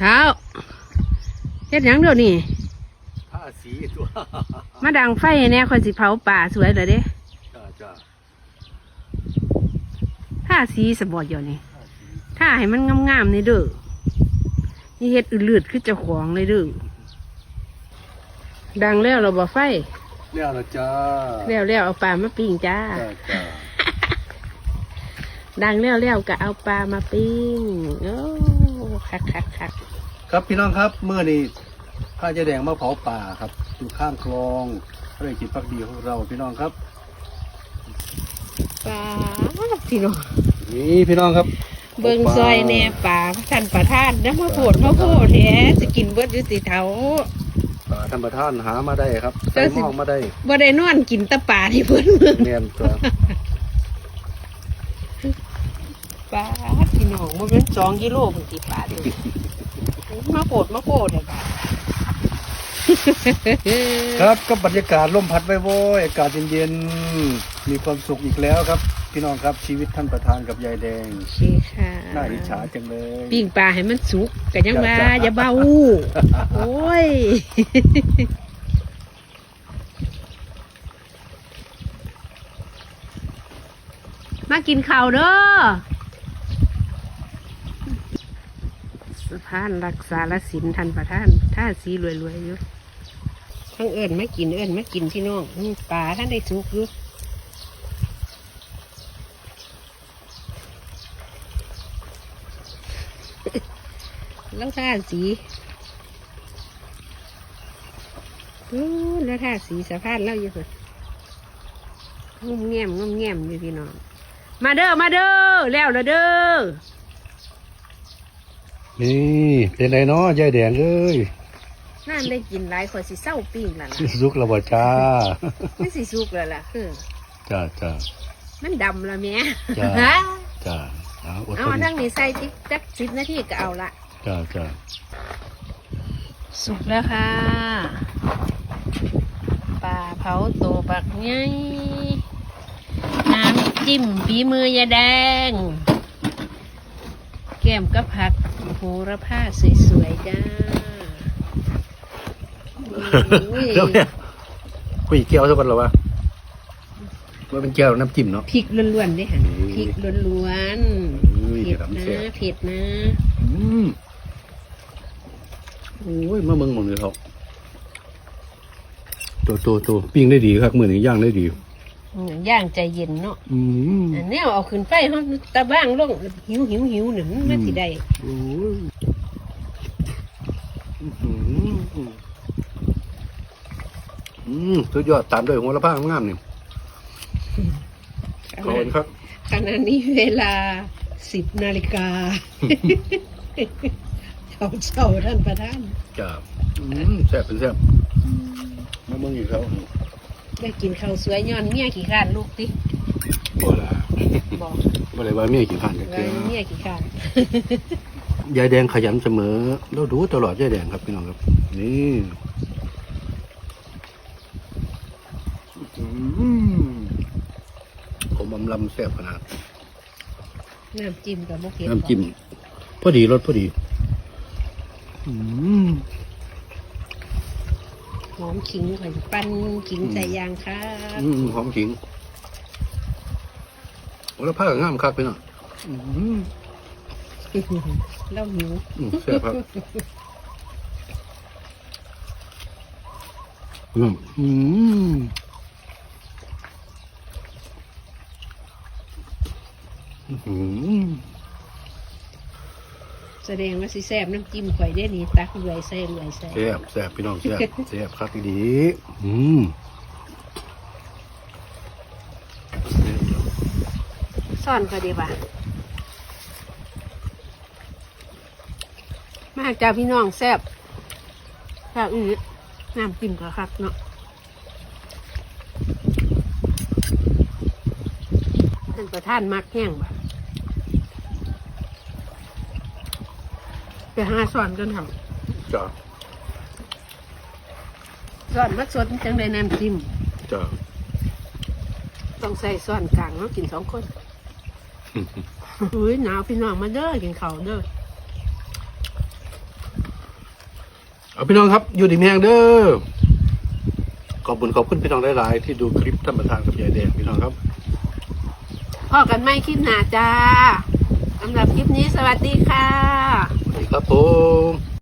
เท้าเฮ็ดหยังเดี๋ยวนี้ผ้าสีตัวมาดังไฟให้แน่คอยสิเผาป่าสวยเลยเด้จ้าจ้าท่าสีสบอดอยู่นี่ท่าให้มันงามๆนี่เด้อนี่เฮ็ดอืดลืดคือเจ้าของเลยเด้อดังแล้วเราบ่ไฟเรียกแล้วจ้าแล้วแล้วเอาปลามาปิ้งจ้า จ้าจ้าดังแล้วแล้วก็เอาปลามาปิ้งโอ้คักคักคัก ครับพี่น้องครับเมื่อนี้ผ้าเจะแดงมาเผาป่าครับอยู่ข้างคลองพระเอกจิตพักดีของเราพี่น้องครับปลาพี่น้องนี่พี่น้องครับ เบิ่งซอยแหน่ป่าท่านประทานน้ำมาโพดมาโพดแท้จะกินเบิดอยู่สิเถาป่าท่านประธานหามาได้ครับเจ้าใส่สิหม้องมาได้บ่ได้นอนกินแตะป่าที่เพิ่นเมืองเนียนตัวปลาพี่น้องมันเป็นสองกิโลพุ่นติปลาเด้อ มาโพดมาโพดเลยค่ะครับก็บรรยากาศลมพัดไว้โว้ยอากาศเย็นๆมีความสุขอีกแล้วครับ พี่น้องครับชีวิตท่านประธานกับยายแดงโอเคค่ะน่าอิจฉาจังเลยปิ้งปลาให้มันสุกก็ยังว่าจ้ะอย่าเบาโอ้ยมากินข้าวเด้อ สะพานรักษาลสินทันประท่านท่าสีรวยๆอยู่ทั้งเอิญไม่กินเอิญไม่กินพี่น้องปลาท่านได้สุกอยู่แล้วท่าสีอู้แล้วท่าสีสะพานเล่าอยู่ค่ะงุ่มแง้มงุ่มแง้มอยู่พี่น้องมาเด้อมาเด้อแล้วละเด้อ นี่เป็นไรเนาะยายแดงเอ้ยนั่นได้กินหลายคนสิเศร้าปิ้งแล้วล่ะสุกระบจ้าไม่สิสุกแล้วล่ะคือจ้าจ้ามันดำแล้วแม่จ้ะฮะจ้าเอาอดเอาทนทั้งนี้ใส่ทิกจักสิบนาทีก็เอาละจ้าจ้าสุกแล้วค่ะปลาเผาโตปักไงน้ำจิ้มฝีมือยายแดง แก้มก็ผักโหระพาสวยๆจ้าอุ้ยเดี๋ยวเนี่ยคุยแก้วสักคนเหรอวะว่าเป็นแก้วน้ำจิ้มเนาะ พริกล้วนๆเด้ค่ะนี่พริกล้วนอุ้ยๆเผ็ดเดี๋ยวทำนะแซ่บเผ็ดนะอืมโอ้ยมาเมืองหมองเลยเขาตัวตัวตัวปิ้งได้ดีครับมือหนึ่งย่างได้ดีอืม ย่างใจเย็นเนาะอืมอันนี้เอาขึ้นไฟเขาตะบ้างลงหิวหิวหิวหนึ่งมันสิได้โอ้ยอื้อหืออืมสุดยอดตามด้วยหัวละผ้างามๆนี่ขอบคุณครับ ขณะนี้เวลาสิบนาฬิกาเช้าเช้าๆท่านประธาน จ้าอืมแซ่บเป็นแซ่บมาเมืองอีกเขา ได้กินข้าวสวยย้อนเมียขี้ข้านลูกติบ่ละบอกบ่เลยว่าเมียกี่พันกันว่าเจ้าเมียขี้ข้านยายแดงขยันเสมอเราดูตลอดยายแดงครับพี่น้องครับ นี่อืมผมอำลำแซ่บขนาดน้ำจิ้มกับมะเขือน้ำจิ้มพอดีรสพอดี อืม หอมขิงข่อยปั้นขิงใส่ยางค่ะอืมหอมขิงโอ้แล้วผ้าก็งามคักไปหน่อยอืมแล้วหิวอืมแซ่บครับอืมอืมอืม แสดงว่าสิแซ่บน้ำจิ้มข่อยได้นี่ตักรวยใส่รวยใส่แซ่บแซ่บพี่น้องแซ่บแซ่บคักดี อืมซ่อนก็ดีป่ะมาจากพี่น้องแซ่บแซ่บอืดน้ำจิ้มก็คักเนาะท่านประท่านมักแห้งบ่ะ ไปหาสอนกันครับจ้าสอนมักสดจังได้น้ำจิ้มจ้าต้องใส่ซ้อนกลางเนาะกินสองคนอุ้ยหนาวพี่น้องมาเด้อกินข้าวเด้อเอาพี่น้องครับ อยู่ดีแมงเด้อขอบคุณขอบคุณพี่น้องหลายๆที่ดูคลิปท่านประธานกับยายแดงพี่น้องครับพอกันไม่คลิปหนาจ้าสำหรับคลิปนี้สวัสดีค่ะ pa po.